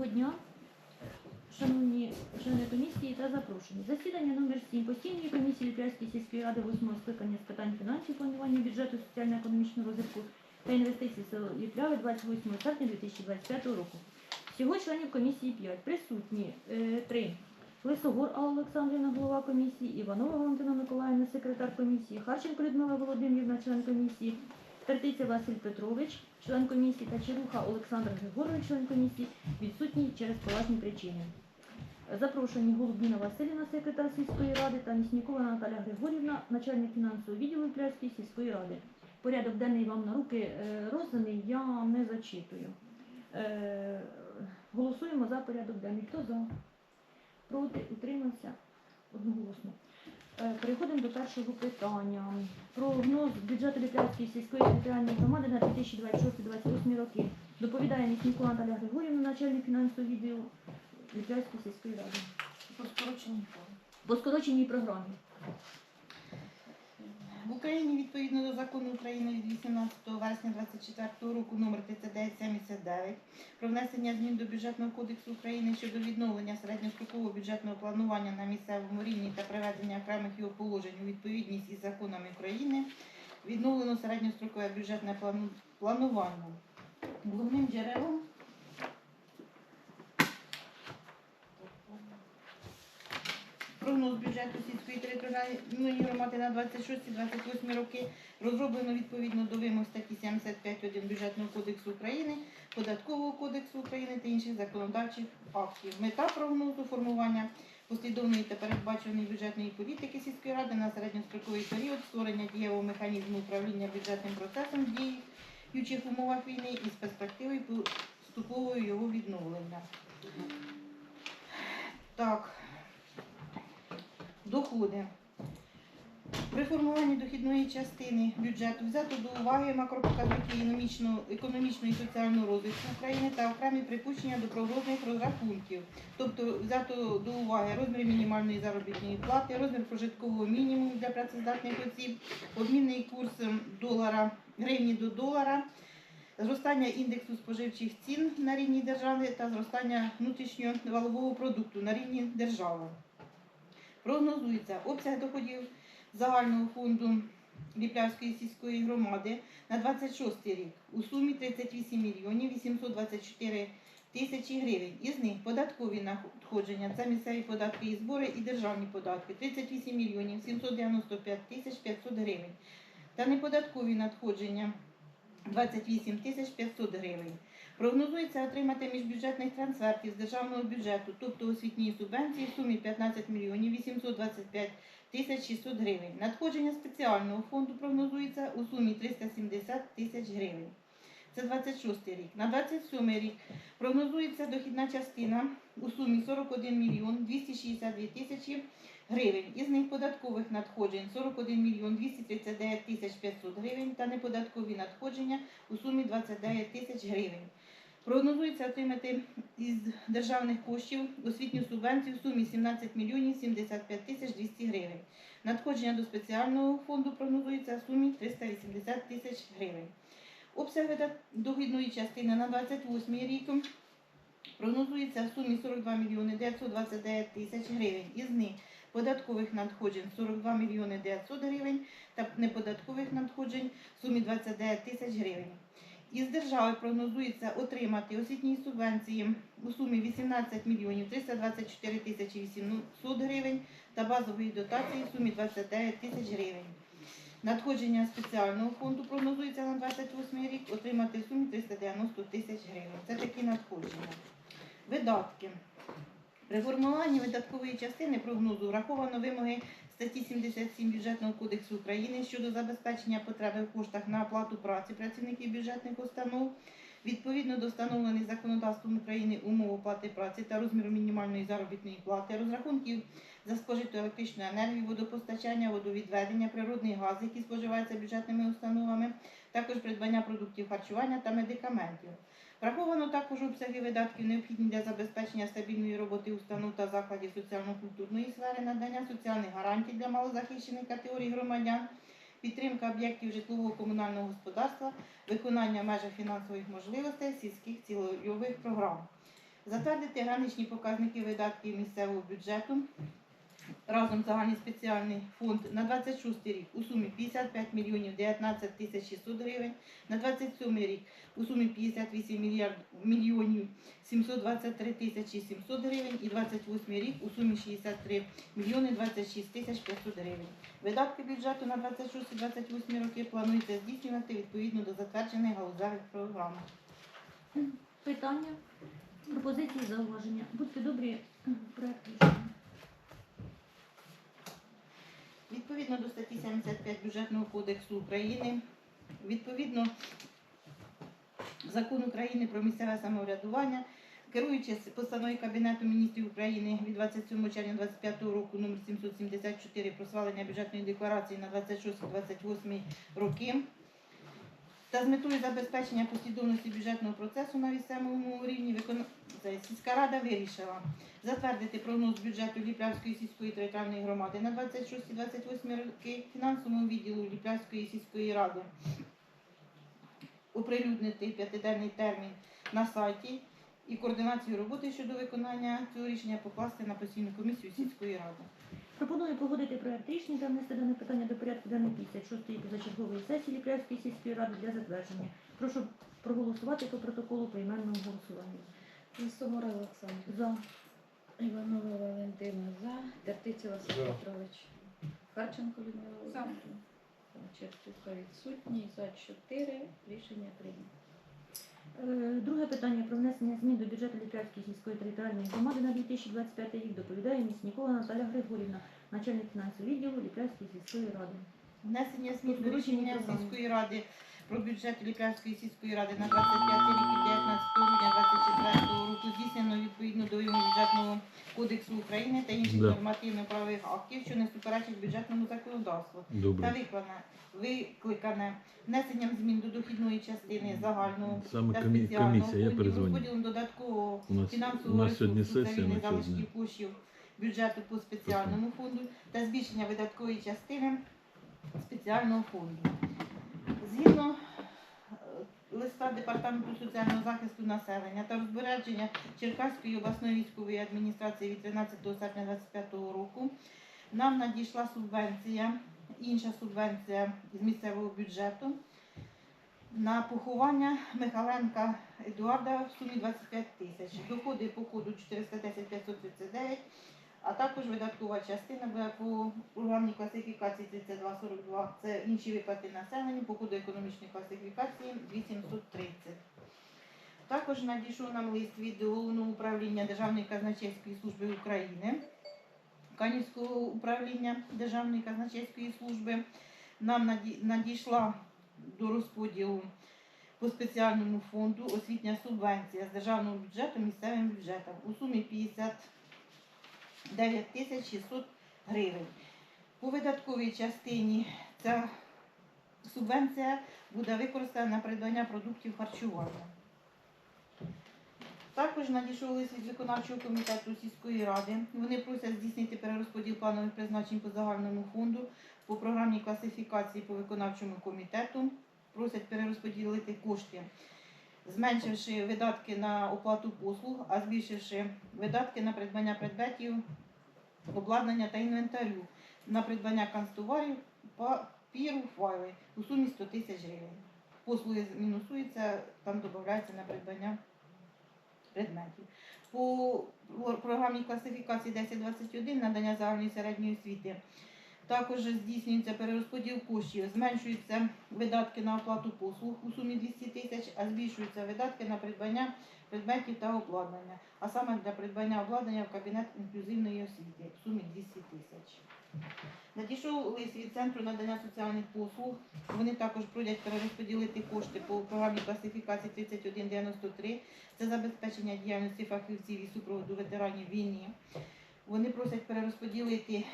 Доброго дня, шановні члени комісії та запрошені. Засідання номер 7 постійної комісії Ліп'янської сільської ради 8 скликання з питань фінансів, планування бюджету, соціально-економічного розвитку та інвестицій село Ліпляви 28 серпня 2025 року. Всього членів комісії 5. Присутні 3. Лисогор Алла Олександрівна, голова комісії, Іванова Валентина Миколаївна, секретар комісії, Харченко Людмила Володимирівна, член комісії, Тертиця Василь Петрович, член комісії та Чаруха Олександр Григорович, член комісії, відсутній через поважні причини. Запрошені Голубіна Василіна, секретар сільської ради та Міснікова Наталя Григорівна, начальник фінансового відділу Пляської сільської ради. Порядок денний вам на руки е, розданий, я не зачитую. Е, Голосуємо за порядок денний. Хто за? Проти? Утримався? Одноголосно. Е, Переходимо до першого питання. Прогноз бюджету Ліплянської сільської територіальної громади на 2026-2028 роки. Доповідає Міснікова Наталя Григорівна, начальник фінансового відділу Ліплянської сільської ради. По скороченій. По скороченій програмі. В Україні відповідно до закону України від 18 вересня 2024 року номер 3979 про внесення змін до бюджетного кодексу України щодо відновлення середньострокового бюджетного планування на місцевому рівні та приведення окремих його положень у відповідність із законами України відновлено середньострокове бюджетне планування. Головним джерелом Прогноз бюджету сільської територіальної громади на 26-28 роки розроблено відповідно до вимог статті 75.1 Бюджетного кодексу України, Податкового кодексу України та інших законодавчих актів. Мета прогнозу формування послідовної та передбаченої бюджетної політики сільської ради на середньостроковий період створення дієвого механізму управління бюджетним процесом в діючих умовах війни із перспективою поступового його відновлення. Так. Доходи. При формуванні дохідної частини бюджету взято до уваги макропоказники економічного, і соціального розвитку України та окремі припущення до прогнозних розрахунків. Тобто взято до уваги розмір мінімальної заробітної плати, розмір прожиткового мінімуму для працездатних осіб, обмінний курс долара, гривні до долара, зростання індексу споживчих цін на рівні держави та зростання внутрішнього валового продукту на рівні держави. Прогнозується обсяг доходів загального фонду Ліплявської сільської громади на 26 рік у сумі 38 мільйонів 824 тисячі гривень. Із них податкові надходження це місцеві податки і збори і державні податки 38 мільйонів 795 тисяч 500 гривень. Та неподаткові надходження 28 тисяч 500 гривень. Прогнозується отримати міжбюджетних трансфертів з державного бюджету, тобто освітньої субвенції в сумі 15 мільйонів 825 тисяч 600 гривень. Надходження спеціального фонду прогнозується у сумі 370 тисяч гривень. Це 26 рік. На 27 рік прогнозується дохідна частина у сумі 41 мільйон 262 тисячі гривень. Із них податкових надходжень 41 мільйон 239 тисяч 500 гривень та неподаткові надходження у сумі 29 тисяч гривень. Прогнозується отримати із державних коштів освітню субвенцію в сумі 17 мільйонів 75 тисяч 200 гривень. Надходження до спеціального фонду прогнозується в сумі 380 тисяч гривень. Обсяг дохідної частини на 28 рік прогнозується в сумі 42 мільйони 929 тисяч гривень. Із них податкових надходжень 42 мільйони 900 гривень та неподаткових надходжень в сумі 29 тисяч гривень. Із держави прогнозується отримати освітні субвенції у сумі 18 мільйонів 324 тисячі 800 гривень та базової дотації в сумі 29 тисяч гривень. Надходження спеціального фонду прогнозується на 28 рік отримати в сумі 390 тисяч гривень. Це такі надходження. Видатки. При формуванні видаткової частини прогнозу враховано вимоги статті 77 Бюджетного кодексу України щодо забезпечення потреби в коштах на оплату праці працівників бюджетних установ. Відповідно до встановлених законодавством України умов оплати праці та розміру мінімальної заробітної плати, розрахунків за спожиту електричну енергію, водопостачання, водовідведення, природний газ, який споживається бюджетними установами, також придбання продуктів харчування та медикаментів. Враховано також обсяги видатків, необхідні для забезпечення стабільної роботи установ та закладів соціально-культурної сфери, надання соціальних гарантій для малозахищених категорій громадян, підтримка об'єктів житлового комунального господарства, виконання межах фінансових можливостей сільських цільових програм. Затвердити граничні показники видатків місцевого бюджету разом загальний спеціальний фонд на 26 рік у сумі 55 мільйонів 19 тисяч 600 гривень, на 27 рік у сумі 58 мільярд, мільйонів 723 тисячі 700 гривень і 28 рік у сумі 63 мільйони 26 тисяч 500 гривень. Видатки бюджету на 26-28 роки планується здійснювати відповідно до затверджених галузевих програм. Питання, пропозиції, зауваження. Будьте добрі, проект рішення. Відповідно до статті 75 Бюджетного кодексу України, відповідно закону України про місцеве самоврядування, керуючись постановою Кабінету міністрів України від 27 червня 2025 року номер 774 про свалення бюджетної декларації на 26-28 роки та з метою забезпечення послідовності бюджетного процесу на місцевому рівні виконавця сільська рада вирішила затвердити прогноз бюджету Ліплявської сільської територіальної громади на 26-28 роки фінансовому відділу Ліплявської сільської ради. Оприлюднити п'ятиденний термін на сайті і координацію роботи щодо виконання цього рішення покласти на постійну комісію сільської ради. Пропоную погодити проект рішення та внести дане питання до порядку денного 56-ї позачергової сесії Ліпрявської сільської ради для затвердження. Прошу проголосувати по протоколу поіменного голосування. Лисогор Олександр. За. Іванова Валентина за. Тертиця Василь За. Петрович. Харченко Людмила Володимирівна. Черстюка відсутній. За чотири. Рішення прийнято. Друге питання про внесення змін до бюджету Ліпрявської сільської територіальної громади на 2025 рік доповідає Міснікова Наталя Григорівна, начальник фінансового відділу Ліпрявської сільської ради. Внесення змін до рішення сільської ради про бюджет Ліплявської сільської ради на 25 рік від 19 грудня 24 року здійснено відповідно до вимог бюджетного кодексу України та інших Да. нормативно-правових актів, що не суперечать бюджетному законодавству. та Добре. викликане, викликане внесенням змін до дохідної частини загального Саме та комі- спеціального комісія, я фондів, перезвоню. розподілом додаткового У нас, у фінансового нас сьогодні ресурсу сесія на залишків сьогодні. коштів бюджету по спеціальному фонду та збільшення видаткової частини спеціального фонду. Згідно е, листа Департаменту соціального захисту населення та розпорядження Черкаської обласної військової адміністрації від 13 серпня 2025 року нам надійшла субвенція, інша субвенція з місцевого бюджету на поховання Михаленка Едуарда в сумі 25 тисяч. Доходи по коду 410 539, а також видаткова частина буде по програмній класифікації 3242. Це інші виплати населення по економічної класифікації 830. Також надійшов нам лист від Головного управління Державної казначейської служби України, Канівського управління Державної казначейської служби. Нам надійшла до розподілу по спеціальному фонду освітня субвенція з державного бюджету місцевим бюджетом у сумі 50. 9600 гривень. По видатковій частині ця субвенція буде використана на придбання продуктів харчування. Також надійшов лист від виконавчого комітету сільської ради. Вони просять здійснити перерозподіл планових призначень по загальному фонду по програмній класифікації по виконавчому комітету. Просять перерозподілити кошти зменшивши видатки на оплату послуг, а збільшивши видатки на придбання предметів, обладнання та інвентарю, на придбання канцтоварів, папіру, файли у сумі 100 тисяч гривень. Послуги мінусуються, там додається на придбання предметів. По програмній класифікації 1021 надання загальної середньої освіти також здійснюється перерозподіл коштів, зменшуються видатки на оплату послуг у сумі 200 тисяч, а збільшуються видатки на придбання предметів та обладнання, а саме для придбання обладнання в кабінет інклюзивної освіти в сумі 200 тисяч. Надійшов лист від центру надання соціальних послуг. Вони також просять перерозподілити кошти по програмі класифікації 3193. Це забезпечення діяльності фахівців і супроводу ветеранів війни. Вони просять перерозподілити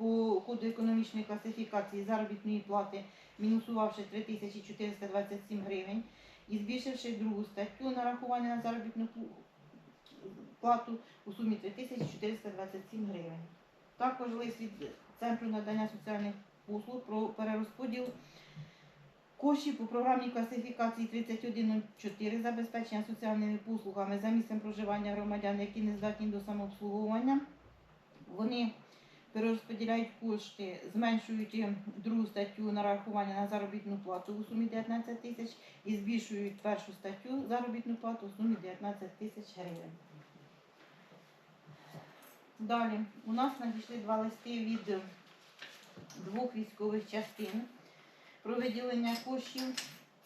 по коду економічної класифікації заробітної плати, мінусувавши 3427 гривень і збільшивши другу статтю нарахування на заробітну плату у сумі 3427 гривень. Також лист від Центру надання соціальних послуг про перерозподіл Коштів по програмі класифікації 3104 забезпечення соціальними послугами за місцем проживання громадян, які не здатні до самообслуговування. Вони перерозподіляють кошти, зменшують другу статтю нарахування на заробітну плату у сумі 19 тисяч і збільшують першу статтю заробітну плату у сумі 19 тисяч гривень. Далі у нас надійшли два листи від двох військових частин про виділення коштів.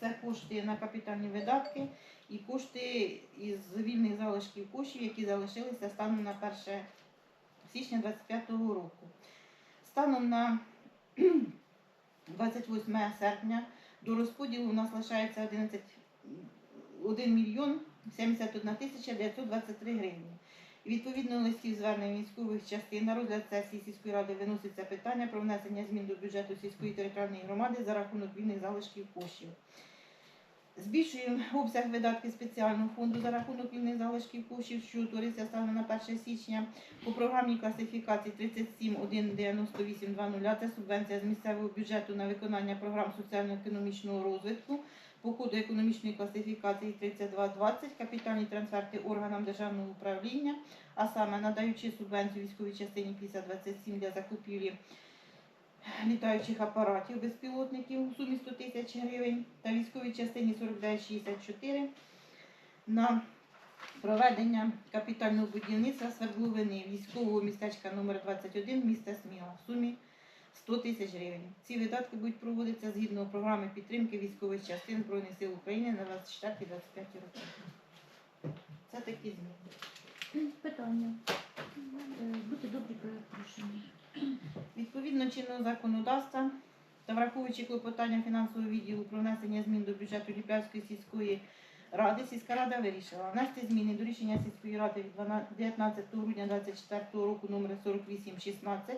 Це кошти на капітальні видатки і кошти із вільних залишків коштів, які залишилися станом на 1 січня 2025 року. Станом на 28 серпня до розподілу у нас лишається 11, 1 мільйон 71 тисяча 923 гривні. Відповідно листів звернень військових частин на розгляд сесії сільської ради виноситься питання про внесення змін до бюджету сільської територіальної громади за рахунок вільних залишків коштів. Збільшуємо обсяг видатків спеціального фонду за рахунок вільних залишків коштів, що утворився станом на 1 січня. По програмі класифікації 37.1.98.2.0 це субвенція з місцевого бюджету на виконання програм соціально-економічного розвитку. По коду економічної класифікації 3220 капітальні трансферти органам державного управління, а саме надаючи субвенцію військовій частині 5027 для закупівлі літаючих апаратів безпілотників у сумі 100 тисяч гривень та військовій частині 4964 на проведення капітального будівництва свердловини військового містечка номер 21 міста Сміла в сумі 100 тисяч гривень. Ці видатки будуть проводитися згідно програми підтримки військових частин Збройних сил України на 24-25 роки. Це такі зміни. Питання. Е, Будьте добрі, проект рішення. Відповідно чинного законодавства та враховуючи клопотання фінансового відділу про внесення змін до бюджету Ліплявської сільської ради, сільська рада вирішила внести зміни до рішення сільської ради від 19 грудня 2024 року номер 4816.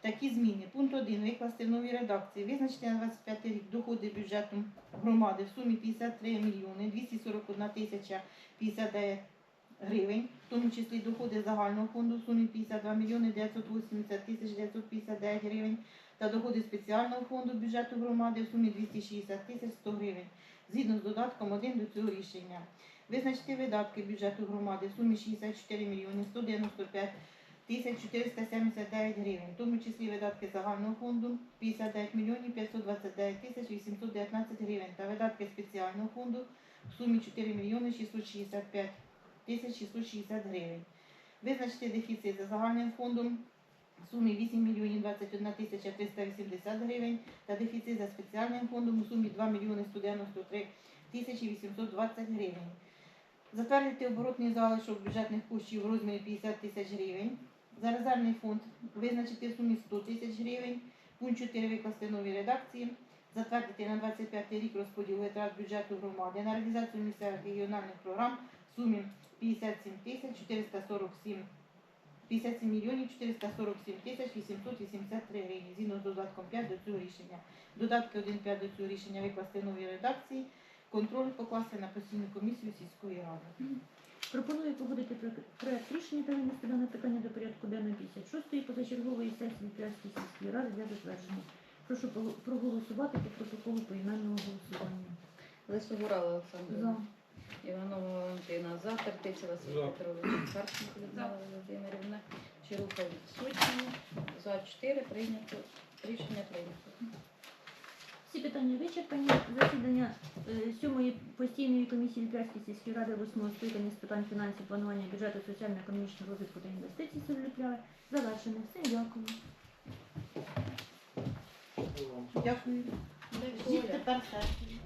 Такі зміни. Пункт 1. Викласти в новій редакції. Визначити на 25 рік доходи бюджету громади в сумі 53 мільйони 241 тисяча 59 гривень, в тому числі доходи загального фонду в сумі 52 мільйони 980 тисяч 959 гривень та доходи спеціального фонду бюджету громади в сумі 260 тисяч 100 гривень, згідно з додатком 1 до цього рішення. Визначити видатки бюджету громади в сумі 64 мільйони 195 тисяч 479 гривень, в тому числі видатки загального фонду 59 мільйонів 529 тисяч 819 гривень та видатки спеціального фонду в сумі 4 мільйони 665 1660 гривень. Визначити дефіцит за загальним фондом в сумі 8 мільйонів 21 тисяча 380 гривень та дефіцит за спеціальним фондом у сумі 2 мільйони 193 тисячі 820 гривень. Затвердити оборотний залишок бюджетних коштів в розмірі 50 тисяч гривень. За резервний фонд визначити в сумі 100 тисяч гривень. Пункт 4 викласти в новій редакції. Затвердити на 25 рік розподіл витрат бюджету громади на реалізацію місцевих регіональних програм в сумі 57 тисяч 447 57 мільйонів 447 тисяч 883 гривні згідно з додатком 5 до цього рішення. Додатки 1.5 до цього рішення викласти новій редакції. Контроль покласти на постійну комісію сільської ради. Пропоную погодити про- проект рішення та винести дане питання до порядку денного 56-ї позачергової сесії Пляської сільської ради для затвердження. Прошу проголосувати по протоколу поіменного голосування. Лисогора Олександр. За. Іванова Валентина за. Тертиця Василь За. Петрович. Харченко Людмила Володимирівна. Чируха відсутні. За 4 прийнято. Рішення прийнято. Всі питання вичерпані. Засідання е, сьомої постійної комісії Ліпрянської сільської ради восьмого скликання з питань фінансів, планування бюджету, соціально-економічного розвитку та інвестицій село Ліпляви завершено. Всім дякую. Дякую. Тепер сесії.